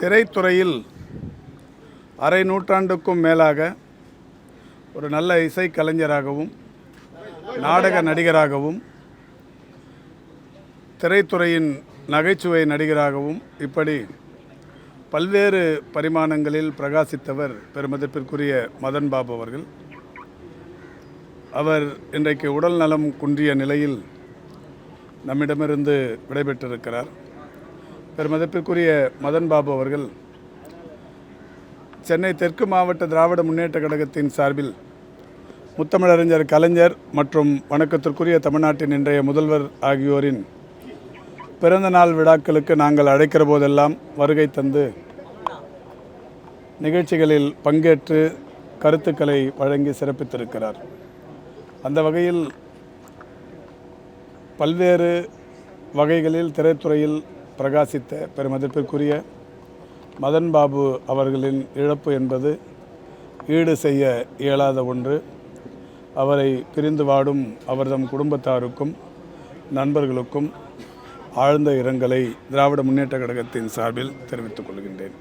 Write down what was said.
திரைத்துறையில் அரை நூற்றாண்டுக்கும் மேலாக ஒரு நல்ல இசை கலைஞராகவும் நாடக நடிகராகவும் திரைத்துறையின் நகைச்சுவை நடிகராகவும் இப்படி பல்வேறு பரிமாணங்களில் பிரகாசித்தவர் பெருமதிப்பிற்குரிய மதன் பாபு அவர்கள். அவர் இன்றைக்கு உடல் நலம் குன்றிய நிலையில் நம்மிடமிருந்து விடைபெற்றிருக்கிறார். பெருமதிப்பிற்குரிய மதன் பாபு அவர்கள் சென்னை தெற்கு மாவட்ட திராவிட முன்னேற்ற கழகத்தின் சார்பில் முத்தமிழறிஞர் கலைஞர் மற்றும் வணக்கத்திற்குரிய தமிழ்நாட்டின் இன்றைய முதல்வர் ஆகியோரின் பிறந்த நாள் விழாக்களுக்கு நாங்கள் அழைக்கிற போதெல்லாம் வருகை தந்து நிகழ்ச்சிகளில் பங்கேற்று கருத்துக்களை வழங்கி சிறப்பித்திருக்கிறார். அந்த வகையில் பல்வேறு வகைகளில் திரைத்துறையில் பிரகாசித்த பெருமதிப்பிற்குரிய மதன் பாபு அவர்களின் இழப்பு என்பது ஈடு செய்ய இயலாத ஒன்று. அவரை பிரிந்து வாடும் அவர்தம் குடும்பத்தாருக்கும் நண்பர்களுக்கும் ஆழ்ந்த இரங்கலை திராவிட முன்னேற்ற கழகத்தின் சார்பில் தெரிவித்துக் கொள்கின்றேன்.